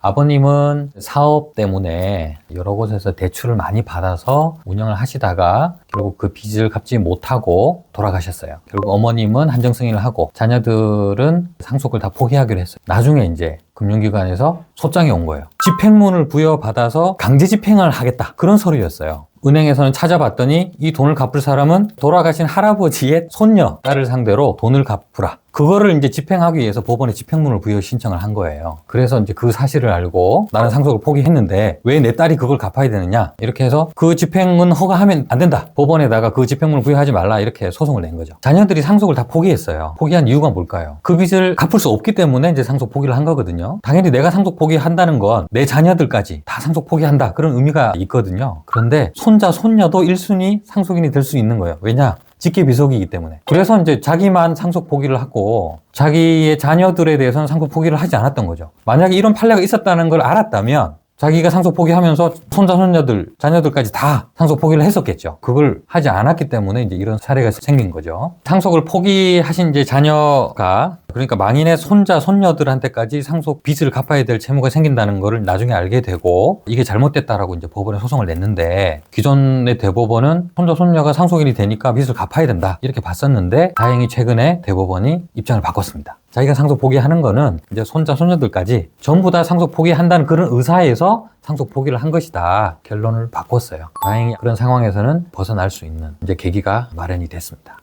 아버님은 사업 때문에 여러 곳에서 대출을 많이 받아서 운영을 하시다가 결국 그 빚을 갚지 못하고 돌아가셨어요. 결국 어머님은 한정 승인을 하고 자녀들은 상속을 다 포기하기로 했어요. 나중에 이제 금융기관에서 소장이 온 거예요. 집행문을 부여받아서 강제 집행을 하겠다. 그런 서류였어요. 은행에서는 찾아봤더니 이 돈을 갚을 사람은 돌아가신 할아버지의 손녀, 딸을 상대로 돈을 갚으라. 그거를 이제 집행하기 위해서 법원에 집행문을 부여 신청을 한 거예요. 그래서 이제 그 사실을 알고 나는 상속을 포기했는데 왜 내 딸이 그걸 갚아야 되느냐? 이렇게 해서 그 집행문 허가하면 안 된다. 법원에다가 그 집행문을 부여하지 말라. 이렇게 소송을 낸 거죠. 자녀들이 상속을 다 포기했어요. 포기한 이유가 뭘까요? 그 빚을 갚을 수 없기 때문에 이제 상속 포기를 한 거거든요. 당연히 내가 상속 포기한다는 건 내 자녀들까지 다 상속 포기한다. 그런 의미가 있거든요. 그런데 손자, 손녀도 1순위 상속인이 될 수 있는 거예요. 왜냐? 직계 비속이기 때문에. 그래서 이제 자기만 상속 포기를 하고 자기의 자녀들에 대해서는 상속 포기를 하지 않았던 거죠. 만약에 이런 판례가 있었다는 걸 알았다면 자기가 상속 포기하면서 손자, 손녀들, 자녀들까지 다 상속 포기를 했었겠죠. 그걸 하지 않았기 때문에 이제 이런 사례가 생긴 거죠. 상속을 포기하신 이제 자녀가 그러니까 망인의 손자, 손녀들한테까지 상속 빚을 갚아야 될 채무가 생긴다는 거를 나중에 알게 되고 이게 잘못됐다라고 이제 법원에 소송을 냈는데 기존의 대법원은 손자, 손녀가 상속인이 되니까 빚을 갚아야 된다 이렇게 봤었는데 다행히 최근에 대법원이 입장을 바꿨습니다. 자기가 상속 포기하는 거는 이제 손자, 손녀들까지 전부 다 상속 포기한다는 그런 의사에서 상속 포기를 한 것이다. 결론을 바꿨어요. 다행히 그런 상황에서는 벗어날 수 있는 이제 계기가 마련이 됐습니다.